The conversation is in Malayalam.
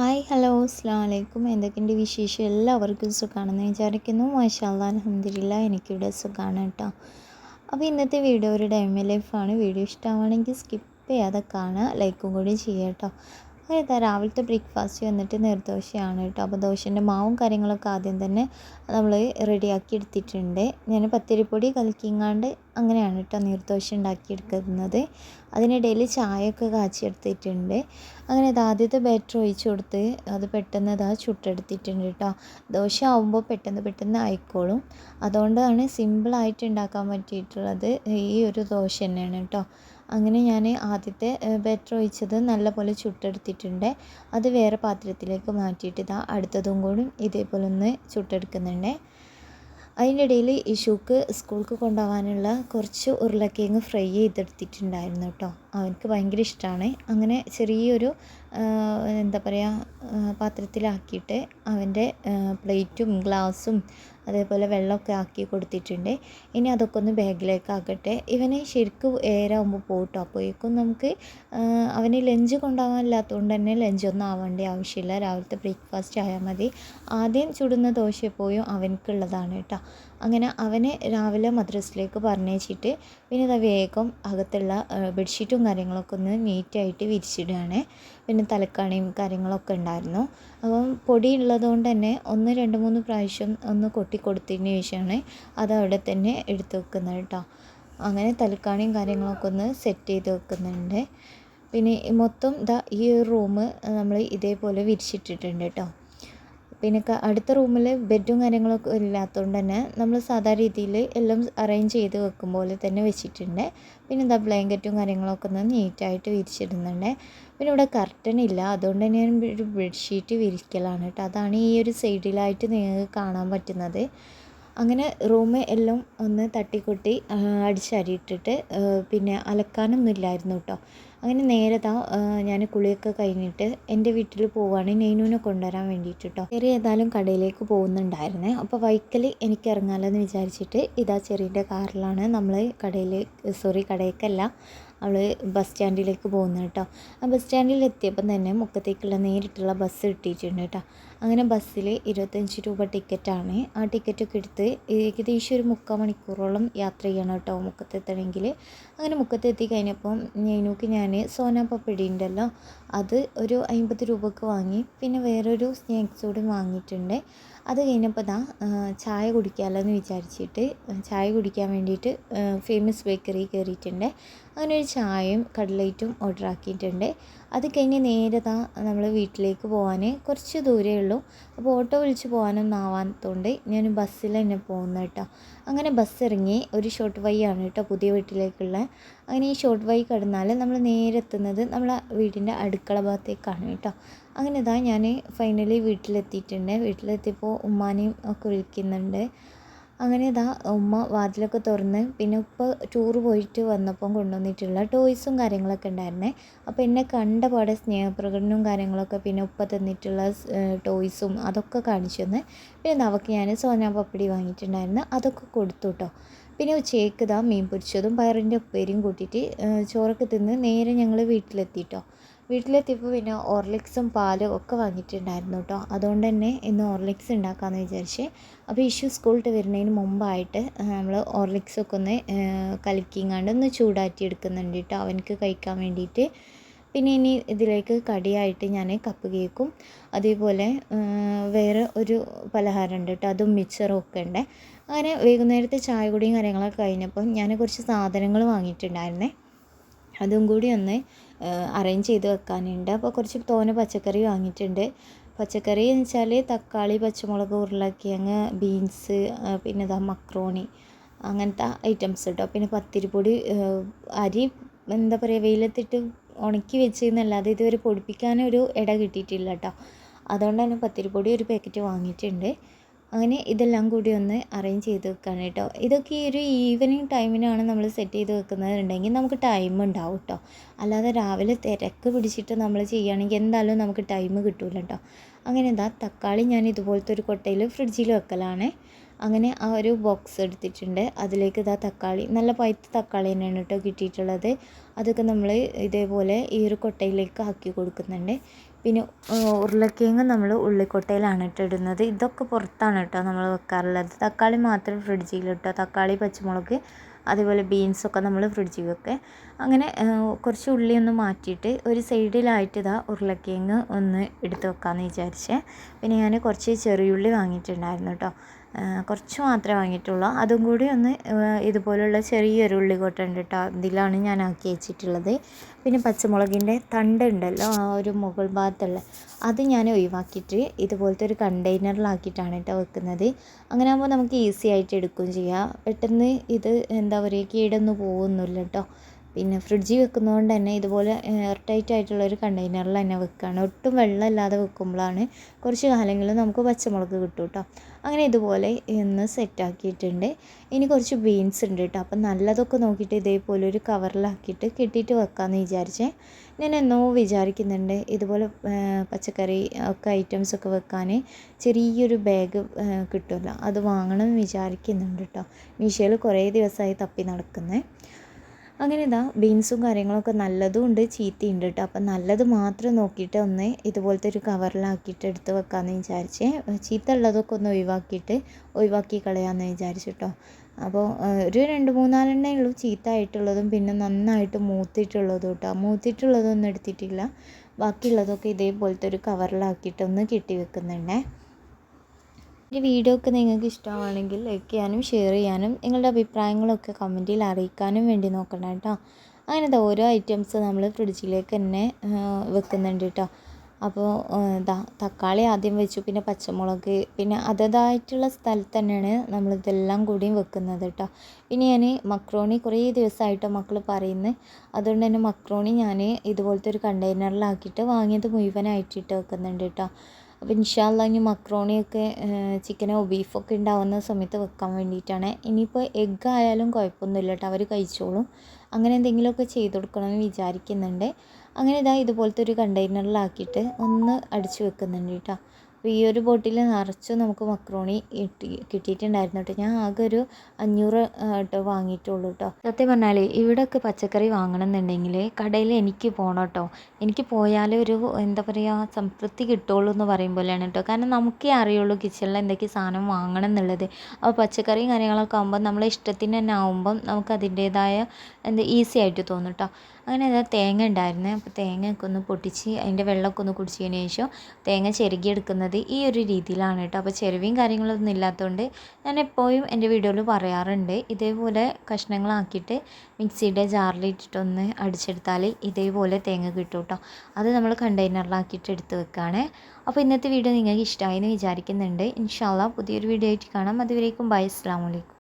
ഹായ് ഹലോ അസ്സാം വലൈക്കും എന്തൊക്കെയുണ്ട് വിശേഷം? എല്ലാവർക്കും സുഖമാണെന്ന് വിചാരിക്കുന്നു. മാഷാല്ല അലഹമില്ല എനിക്കിവിടെ സുഖമാണ് കേട്ടോ. അപ്പോൾ ഇന്നത്തെ വീഡിയോ ഒരു ഡൈമ ലൈഫാണ്. വീഡിയോ ഇഷ്ടമാണെങ്കിൽ സ്കിപ്പ് ചെയ്യാതെ കാണുക ലൈക്കും കൂടി ചെയ്യുക കേട്ടോ. അതായത് രാവിലത്തെ ബ്രേക്ക്ഫാസ്റ്റ് വന്നിട്ട് നിർദോഷയാണ് കേട്ടോ. അപ്പോൾ ദോശന്റെ മാവും കാര്യങ്ങളൊക്കെ ആദ്യം തന്നെ നമ്മൾ റെഡിയാക്കി എടുത്തിട്ടുണ്ട്. ഞാൻ പത്തിരിപ്പൊടി കലക്കിങ്ങാണ്ട് അങ്ങനെയാണ് കേട്ടോ നീർദോശ ഉണ്ടാക്കിയെടുക്കുന്നത്. അതിനിടയിൽ ചായയൊക്കെ കാച്ചിയെടുത്തിട്ടുണ്ട്. അങ്ങനെ ഇത് ആദ്യത്തെ ബാറ്റർ ഒഴിച്ചു കൊടുത്ത് അത് പെട്ടെന്ന് ഇതാ ചുട്ടെടുത്തിട്ടുണ്ട് കേട്ടോ. ദോശ ആവുമ്പോൾ പെട്ടെന്ന് പെട്ടെന്ന് ആയിക്കോളും. അതുകൊണ്ടാണ് സിമ്പിളായിട്ട് ഉണ്ടാക്കാൻ പറ്റിയിട്ടുള്ളത് ഈ ഒരു ദോശ തന്നെയാണ് കേട്ടോ. അങ്ങനെ ഞാൻ ആദ്യത്തെ ബാറ്റർ ഒഴിച്ചത് നല്ലപോലെ ചുട്ടെടുത്തിട്ടുണ്ട്. അത് വേറെ പാത്രത്തിലേക്ക് മാറ്റിയിട്ട് ഇതാ അടുത്തതും കൂടി ഇതേപോലെ ഒന്ന് ചുട്ടെടുക്കുന്നുണ്ട്. അതിന്റെ ഇടയിൽ ഇഷുക്ക് സ്കൂൾക്ക് കൊണ്ടുപോകാനുള്ള കുറച്ച് ഉരുളക്കിഴങ്ങ് ഫ്രൈ ചെയ്തെടുത്തിട്ടുണ്ടായിരുന്നു കേട്ടോ. അവനക്ക് ഭയങ്കര ഇഷ്ടമാണ് അങ്ങനെ ചെറിയൊരു എന്താ പറയുക പാത്രത്തിലാക്കിയിട്ട് അവന്റെ പ്ലേറ്റും ഗ്ലാസും അതേപോലെ വെള്ളമൊക്കെ ആക്കി കൊടുത്തിട്ടുണ്ട്. ഇനി അതൊക്കെ ഒന്ന് ബാഗിലേക്ക് ആക്കട്ടെ ഇവന് ശരിക്കും ഏരാകുമ്പോൾ പോകട്ടോ അപ്പോഴേക്കും നമുക്ക് അവന് ലഞ്ച് കൊണ്ടുപോകാനില്ലാത്തതുകൊണ്ട് തന്നെ ലഞ്ചൊന്നും ആവേണ്ട ആവശ്യമില്ല. രാവിലത്തെ ബ്രേക്ക്ഫാസ്റ്റ് ആയാൽ മതി. ആദ്യം ചുടുന്ന ദോശ എപ്പോഴും അവനക്കുള്ളതാണ് കേട്ടോ. അങ്ങനെ അവനെ രാവിലെ മദ്രസിലേക്ക് പറഞ്ഞയച്ചിട്ട് പിന്നെ വേഗം അകത്തുള്ള ബെഡ്ഷീറ്റും കാര്യങ്ങളൊക്കെ ഒന്ന് നീറ്റായിട്ട് വിരിച്ചിടുകയാണ്. പിന്നെ തലക്കാണിയും കാര്യങ്ങളൊക്കെ ഉണ്ടായിരുന്നു. അപ്പം പൊടി ഉള്ളതുകൊണ്ട് തന്നെ ഒന്ന് രണ്ട് മൂന്ന് പ്രാവശ്യം ഒന്ന് കൊട്ടി കൊടുത്തതിന് ശേഷമാണ് അത് അവിടെ തന്നെ എടുത്ത് വെക്കുന്നത് കേട്ടോ. അങ്ങനെ തലക്കാണിയും കാര്യങ്ങളൊക്കെ ഒന്ന് സെറ്റ് ചെയ്ത് വെക്കുന്നുണ്ട്. പിന്നെ മൊത്തം ഇതാ ഈ റൂം നമ്മൾ ഇതേപോലെ വിരിച്ചിട്ടിട്ടുണ്ട് കേട്ടോ. പിന്നെ അടുത്ത റൂമിൽ ബെഡും കാര്യങ്ങളൊക്കെ ഇല്ലാത്തതുകൊണ്ട് തന്നെ നമ്മൾ സാധാരണ രീതിയിൽ എല്ലാം അറേഞ്ച് ചെയ്ത് വെക്കും പോലെ തന്നെ വെച്ചിട്ടുണ്ട്. പിന്നെ എന്താ ബ്ലാങ്കറ്റും കാര്യങ്ങളൊക്കെ ഒന്ന് നീറ്റായിട്ട് വിരിച്ചിടുന്നുണ്ട്. പിന്നെ ഇവിടെ കർട്ടൻ ഇല്ല. അതുകൊണ്ട് തന്നെ ഞാൻ ഒരു ബെഡ്ഷീറ്റ് വിരിക്കലാണ് കേട്ടോ. അതാണ് ഈ ഒരു സൈഡിലായിട്ട് നിങ്ങൾക്ക് കാണാൻ പറ്റുന്നത്. അങ്ങനെ റൂം എല്ലാം ഒന്ന് തട്ടിക്കൊട്ടി അടിച്ചരിയിട്ടിട്ട് പിന്നെ അലക്കാനൊന്നും ഇല്ലായിരുന്നു കേട്ടോ. അങ്ങനെ നേരെ താ ഞാൻ കുളിയൊക്കെ കഴിഞ്ഞിട്ട് എന്റെ വീട്ടിൽ പോവുകയാണ് നെയ്നൂനെ കൊണ്ടുവരാൻ വേണ്ടിയിട്ട് കേട്ടോ ചെറിയ ഏതായാലും കടയിലേക്ക് പോകുന്നുണ്ടായിരുന്നേ. അപ്പോൾ വൈക്കൽ എനിക്ക് ഇറങ്ങാമല്ലോ എന്ന് വിചാരിച്ചിട്ട് ഇതാ ചെറിയന്റെ കാറിലാണ് നമ്മൾ കടയിൽ സോറി കടയിലേക്കല്ല അവൾ ബസ് സ്റ്റാൻഡിലേക്ക് പോകുന്നത് കേട്ടോ ആ ബസ് സ്റ്റാൻഡിൽ എത്തിയപ്പം തന്നെ മുക്കത്തേക്കുള്ള നേരിട്ടുള്ള ബസ് കിട്ടിയിട്ടുണ്ട് കേട്ടോ അങ്ങനെ ബസ്സിൽ ഇരുപത്തഞ്ച് രൂപ ടിക്കറ്റാണ് ആ ടിക്കറ്റൊക്കെ എടുത്ത് ഏകദേശം ഒരു മുക്കാൽ മണിക്കൂറോളം യാത്ര ചെയ്യണം കേട്ടോ മുക്കത്തെത്തണമെങ്കിൽ. അങ്ങനെ മുക്കത്തെത്തി കഴിഞ്ഞപ്പം ഞാനൂക്ക് ഞാൻ സോന പപ്പടി ഉണ്ടല്ലോ അത് ഒരു അമ്പത് രൂപക്ക് വാങ്ങി. പിന്നെ വേറൊരു സ്നാക്സ് കൂടി വാങ്ങിയിട്ടുണ്ട്. അത് കഴിഞ്ഞപ്പോൾ ദാ ചായ കുടിക്കാമല്ലോ എന്ന് വിചാരിച്ചിട്ട് ചായ കുടിക്കാൻ വേണ്ടിയിട്ട് ഫേമസ് ബേക്കറി കയറിയിട്ടുണ്ട് അങ്ങനെ ഒരു ചായയും കടലേറ്റും ഓർഡർ ആക്കിയിട്ടുണ്ട്. അത് കഴിഞ്ഞ് നേരെ താ നമ്മൾ വീട്ടിലേക്ക് പോകാൻ കുറച്ച് ദൂരമേ ഉള്ളൂ. അപ്പോൾ ഓട്ടോ വിളിച്ച് പോകാനൊന്നും ആവാത്തതുകൊണ്ട് ഞാൻ ബസ്സിൽ തന്നെ പോകുന്നത് കേട്ടോ അങ്ങനെ ബസ് ഇറങ്ങി ഒരു ഷോർട്ട് വൈ ആണ് കേട്ടോ പുതിയ വീട്ടിലേക്കുള്ള. അങ്ങനെ ഈ ഷോർട്ട് വൈ കടന്നാൽ നമ്മൾ നേരെ എത്തുന്നത് നമ്മളെ വീടിന്റെ അടുക്കള ഭാഗത്തേക്കാണ് കേട്ടോ അങ്ങനെ ഇതാ ഞാൻ ഫൈനലി വീട്ടിലെത്തിയിട്ടുണ്ട്. വീട്ടിലെത്തിയപ്പോൾ ഉമ്മാനെയും ഒക്കെ വിളിക്കുന്നുണ്ട്. അങ്ങനെ ഇതാ ഉമ്മ വാതിലൊക്കെ തുറന്ന് പിന്നെ ഉപ്പ ടൂറ് പോയിട്ട് വന്നപ്പം കൊണ്ടുവന്നിട്ടുള്ള ടോയ്സും കാര്യങ്ങളൊക്കെ ഉണ്ടായിരുന്നേ. അപ്പോൾ എന്നെ കണ്ട പാടെ സ്നേഹപ്രകടനവും കാര്യങ്ങളൊക്കെ പിന്നെ ഉപ്പ തന്നിട്ടുള്ള ടോയ്സും അതൊക്കെ കാണിച്ചു തന്നെ. പിന്നെ അവൾക്ക് ഞാൻ സോനാ പപ്പടി വാങ്ങിയിട്ടുണ്ടായിരുന്നു. അതൊക്കെ കൊടുത്തു കേട്ടോ പിന്നെ ഉച്ചയ്ക്ക് ഇതാ മീൻ പൊരിച്ചതും പയറിന്റെ ഉപ്പേരിയും കൂട്ടിയിട്ട് ചോറൊക്കെ തിന്ന് നേരെ ഞങ്ങൾ വീട്ടിലെത്തിയിട്ടോ വീട്ടിലെത്തിയപ്പോൾ പിന്നെ ഓർലിക്സും പാലും ഒക്കെ വാങ്ങിയിട്ടുണ്ടായിരുന്നു കേട്ടോ. അതുകൊണ്ട് തന്നെ ഇന്ന് ഓർലിക്സ് ഉണ്ടാക്കാമെന്ന് വിചാരിച്ച്. അപ്പോൾ ഇഷ്യൂ സ്കൂളിട്ട് വരുന്നതിന് മുമ്പായിട്ട് നമ്മൾ ഓർലിക്സൊക്കെ ഒന്ന് കലക്കിങ്ങാണ്ട് ഒന്ന് ചൂടാറ്റി എടുക്കുന്നുണ്ട് കേട്ടോ. അവനക്ക് കഴിക്കാൻ വേണ്ടിയിട്ട്. പിന്നെ ഇനി ഇതിലേക്ക് കടിയായിട്ട് ഞാൻ കപ്പ് കേക്കും. അതേപോലെ വേറെ ഒരു പലഹാരം ഉണ്ട് കേട്ടോ. അതും മിച്ചറും ഒക്കെ ഉണ്ട്. അങ്ങനെ വൈകുന്നേരത്തെ ചായ കുടിയും കാര്യങ്ങളൊക്കെ കഴിഞ്ഞപ്പോൾ ഞാൻ കുറച്ച് സാധനങ്ങൾ വാങ്ങിയിട്ടുണ്ടായിരുന്നേ. അതും കൂടി ഒന്ന് അറേഞ്ച് ചെയ്ത് വെക്കാനുണ്ട്. അപ്പോൾ കുറച്ച് തോനെ പച്ചക്കറി വാങ്ങിയിട്ടുണ്ട്. പച്ചക്കറി എന്ന് വെച്ചാൽ തക്കാളി പച്ചമുളക് ഉരുളക്കിഴങ്ങ് ബീൻസ് പിന്നെ ഇതാ മക്രോണി അങ്ങനത്തെ ഐറ്റംസ് കേട്ടോ പിന്നെ പത്തിരിപ്പൊടി അരി എന്താ പറയുക വെയിലത്തിട്ട് ഉണക്കി വെച്ചെന്നല്ലാതെ ഇതുവരെ പൊടിപ്പിക്കാനൊരു ഇട കിട്ടിയിട്ടില്ല കേട്ടോ അതുകൊണ്ട് തന്നെ പത്തിരിപ്പൊടി ഒരു പാക്കറ്റ് വാങ്ങിയിട്ടുണ്ട്. അങ്ങനെ ഇതെല്ലാം കൂടി ഒന്ന് അറേഞ്ച് ചെയ്ത് വെക്കുകയാണ് കേട്ടോ. ഇതൊക്കെ ഈ ഒരു ഈവനിങ് ടൈമിനാണ് നമ്മൾ സെറ്റ് ചെയ്ത് വെക്കുന്നതുണ്ടെങ്കിൽ നമുക്ക് ടൈം ഉണ്ടാവും കേട്ടോ. അല്ലാതെ രാവിലെ തിരക്ക് പിടിച്ചിട്ട് നമ്മൾ ചെയ്യുകയാണെങ്കിൽ എന്തായാലും നമുക്ക് ടൈം കിട്ടില്ല കേട്ടോ. അങ്ങനെ എന്താ തക്കാളി ഞാൻ ഇതുപോലത്തെ ഒരു കൊട്ടയിൽ ഫ്രിഡ്ജിൽ വെക്കലാണ്. അങ്ങനെ ആ ഒരു ബോക്സ് എടുത്തിട്ടുണ്ട്. അതിലേക്ക് ഇതാ തക്കാളി നല്ല പഴുത്ത തക്കാളി തന്നെയാണ് കേട്ടോ കിട്ടിയിട്ടുള്ളത്. അതൊക്കെ നമ്മൾ ഇതേപോലെ ഈ ഒരു കൊട്ടയിലേക്ക് ആക്കി കൊടുക്കുന്നുണ്ട്. പിന്നെ ഉരുളക്കിഴങ്ങ് നമ്മൾ ഉള്ളിക്കൊട്ടയിലാണ് ഇട്ടിടുന്നത് ഇതൊക്കെ പുറത്താണ് കേട്ടോ നമ്മൾ വെക്കാറുള്ളത്. തക്കാളി മാത്രം ഫ്രിഡ്ജിൽ ഇട്ടോ? തക്കാളി പച്ചമുളക് അതുപോലെ ബീൻസൊക്കെ നമ്മൾ ഫ്രിഡ്ജിൽ വെക്കുക അങ്ങനെ കുറച്ച് ഉള്ളി ഒന്ന് മാറ്റിയിട്ട് ഒരു സൈഡിലായിട്ട് ഇതാ ഉരുളക്കിഴങ്ങ് ഒന്ന് എടുത്ത് വെക്കാമെന്ന് വിചാരിച്ചേ. പിന്നെ ഞാൻ കുറച്ച് ചെറിയുള്ളി വാങ്ങിയിട്ടുണ്ടായിരുന്നു കേട്ടോ. കുറച്ച് മാത്രമേ വാങ്ങിയിട്ടുള്ളൂ. അതും കൂടി ഒന്ന് ഇതുപോലുള്ള ചെറിയൊരു ഉള്ളി ഉണ്ട് കേട്ടോ. ഇതിലാണ് ഞാൻ ആക്കി വെച്ചിട്ടുള്ളത്. പിന്നെ പച്ചമുളകിന്റെ തണ്ട് ഉണ്ടല്ലോ ആ ഒരു മുകൾ ഭാഗത്തുള്ള. അത് ഞാൻ ഒഴിവാക്കിയിട്ട് ഇതുപോലത്തെ ഒരു കണ്ടെയ്നറിലാക്കിയിട്ടാണ് കേട്ടോ വെക്കുന്നത്. അങ്ങനെ ആകുമ്പോൾ നമുക്ക് ഈസി ആയിട്ട് എടുക്കുകയും ചെയ്യാം. പെട്ടെന്ന് ഇത് എന്താ പറയുക കേടൊന്നും പോകുന്നില്ല കേട്ടോ. പിന്നെ ഫ്രിഡ്ജിൽ വെക്കുന്നതുകൊണ്ട് തന്നെ ഇതുപോലെ എയർ ടൈറ്റ് ആയിട്ടുള്ള ഒരു കണ്ടെയ്നറിൽ തന്നെ വെക്കുകയാണ് ഒട്ടും വെള്ളമില്ലാതെ വെക്കുമ്പോഴാണ് കുറച്ച് കാലങ്ങളിൽ നമുക്ക് പച്ചമുളക് കിട്ടും കേട്ടോ അങ്ങനെ ഇതുപോലെ ഇന്ന് സെറ്റാക്കിയിട്ടുണ്ട്. ഇനി കുറച്ച് ബീൻസ് ഉണ്ട് കേട്ടോ അപ്പം നല്ലതൊക്കെ നോക്കിയിട്ട് ഇതേപോലെ ഒരു കവറിലാക്കിയിട്ട് കെട്ടിയിട്ട് വെക്കാമെന്ന് വിചാരിച്ചേ. ഞാൻ എന്നോ വിചാരിക്കുന്നുണ്ട് ഇതുപോലെ പച്ചക്കറി ഒക്കെ ഐറ്റംസ് ഒക്കെ വെക്കാൻ ചെറിയൊരു ബാഗ് കിട്ടുമല്ലോ. അത് വാങ്ങണം എന്ന് വിചാരിക്കുന്നുണ്ട് കേട്ടോ മീഷോയിൽ കുറേ ദിവസമായി തപ്പി നടക്കുന്നത് അങ്ങനെ ഇതാ ബീൻസും കാര്യങ്ങളൊക്കെ നല്ലതും ഉണ്ട് ചീത്തയുണ്ട് കേട്ടോ അപ്പം നല്ലത് മാത്രം നോക്കിയിട്ട് ഒന്ന് ഇതുപോലത്തെ ഒരു കവറിലാക്കിയിട്ട് എടുത്ത് വെക്കാമെന്ന് വിചാരിച്ചേ. ചീത്ത ഉള്ളതൊക്കെ ഒന്ന് ഒഴിവാക്കിയിട്ട് ഒഴിവാക്കി കളയാമെന്ന് വിചാരിച്ചു കേട്ടോ അപ്പോൾ ഒരു രണ്ട് മൂന്നാലെണ്ണേ ഉള്ളൂ ചീത്ത ആയിട്ടുള്ളതും പിന്നെ നന്നായിട്ട് മൂത്തിട്ടുള്ളതും കേട്ടോ മൂത്തിട്ടുള്ളതൊന്നും എടുത്തിട്ടില്ല. ബാക്കിയുള്ളതൊക്കെ ഇതേപോലത്തെ ഒരു കവറിലാക്കിയിട്ടൊന്ന് കെട്ടി വെക്കുന്നുണ്ടേ. എന്റെ വീഡിയോ ഒക്കെ നിങ്ങൾക്ക് ഇഷ്ടമാണെങ്കിൽ ലൈക്ക് ചെയ്യാനും ഷെയർ ചെയ്യാനും നിങ്ങളുടെ അഭിപ്രായങ്ങളൊക്കെ കമന്റിൽ അറിയിക്കാനും വേണ്ടി നോക്കണം കേട്ടോ. അങ്ങനത്തെ ഓരോ ഐറ്റംസ് നമ്മൾ ഫ്രിഡ്ജിലേക്ക് തന്നെ വെക്കുന്നുണ്ട് കേട്ടോ. അപ്പോൾ ഇതാ തക്കാളി ആദ്യം വെച്ചു പിന്നെ പച്ചമുളക് പിന്നെ അതതായിട്ടുള്ള സ്ഥലത്ത് തന്നെയാണ് നമ്മളിതെല്ലാം കൂടിയും വെക്കുന്നത് കേട്ടോ. പിന്നെ ഞാൻ മക്രോണി കുറേ ദിവസമായിട്ട് മക്കൾ പറയുന്നത് അതുകൊണ്ട് തന്നെ മക്രോണി ഞാൻ ഇതുപോലത്തെ ഒരു കണ്ടെയ്നറിലാക്കിയിട്ട് വാങ്ങിയത് മുഴുവനായിട്ടിട്ട് വെക്കുന്നുണ്ട് കേട്ടോ. അപ്പോൾ ഇൻഷാല്ല ഇനി മക്രോണിയൊക്കെ ചിക്കനോ ബീഫൊക്കെ ഉണ്ടാവുന്ന സമയത്ത് വെക്കാൻ വേണ്ടിയിട്ടാണ്. ഇനിയിപ്പോൾ എഗ്ഗ് ആയാലും കുഴപ്പമൊന്നുമില്ല കേട്ടോ അവർ കഴിച്ചോളും. അങ്ങനെ എന്തെങ്കിലുമൊക്കെ ചെയ്ത് കൊടുക്കണമെന്ന് വിചാരിക്കുന്നുണ്ട്. അങ്ങനെ ഇതാ ഇതുപോലത്തെ ഒരു കണ്ടെയ്നറിലാക്കിയിട്ട് ഒന്ന് അടിച്ചു വെക്കുന്നുണ്ട് കേട്ടോ. അപ്പോൾ ഈ ഒരു ബോട്ടിൽ നിറച്ച് നമുക്ക് മക്രോണി കിട്ടി കിട്ടിയിട്ടുണ്ടായിരുന്നു കേട്ടോ. ഞാൻ ആകെ ഒരു അഞ്ഞൂറ് കേട്ടോ വാങ്ങിയിട്ടുള്ളൂ കേട്ടോ സത്യം പറഞ്ഞാൽ ഇവിടെയൊക്കെ പച്ചക്കറി വാങ്ങണം എന്നുണ്ടെങ്കിൽ കടയിൽ എനിക്ക് പോകണം കേട്ടോ എനിക്ക് പോയാലേ ഒരു എന്താ പറയുക സംതൃപ്തി കിട്ടുള്ളൂ എന്ന് പറയും പോലെയാണ് കേട്ടോ കാരണം നമുക്കേ അറിയുള്ളൂ കിച്ചണിൽ എന്തൊക്കെ സാധനം വാങ്ങണം എന്നുള്ളത് അപ്പോൾ പച്ചക്കറിയും കാര്യങ്ങളൊക്കെ ആകുമ്പോൾ നമ്മളെ ഇഷ്ടത്തിന് തന്നെ ആകുമ്പം നമുക്ക് അതിന്റേതായ എന്താ ഈസി ആയിട്ട് തോന്നും കേട്ടോ അങ്ങനെ അതാ തേങ്ങ ഉണ്ടായിരുന്നു. അപ്പോൾ തേങ്ങയൊക്കെ ഒന്ന് പൊട്ടിച്ച് അതിന്റെ വെള്ളമൊക്കെ ഒന്ന് കുടിച്ചതിന് ശേഷം തേങ്ങ ചിരകിയെടുക്കുന്നത് ഈ ഒരു രീതിയിലാണ് കേട്ടോ. അപ്പോൾ ചിരവിയും കാര്യങ്ങളൊന്നും ഇല്ലാത്തതുകൊണ്ട് ഞാൻ എപ്പോഴും എന്റെ വീഡിയോയിൽ പറയാറുണ്ട്. ഇതേപോലെ കഷ്ണങ്ങളാക്കിയിട്ട് മിക്സിയുടെ ജാറിലിട്ടിട്ടൊന്ന് അടിച്ചെടുത്താൽ ഇതേപോലെ തേങ്ങ കിട്ടും കേട്ടോ. അത് നമ്മൾ കണ്ടെയ്നറിലാക്കിയിട്ട് എടുത്ത് വെക്കുകയാണ് അപ്പോൾ ഇന്നത്തെ വീഡിയോ നിങ്ങൾക്ക് ഇഷ്ടമായി എന്ന് വിചാരിക്കുന്നുണ്ട് ഇൻഷാല്ല പുതിയൊരു വീഡിയോ ആയിട്ട് കാണാം. അതുവരേക്കും ബൈ അസ്സാം വലൈക്കും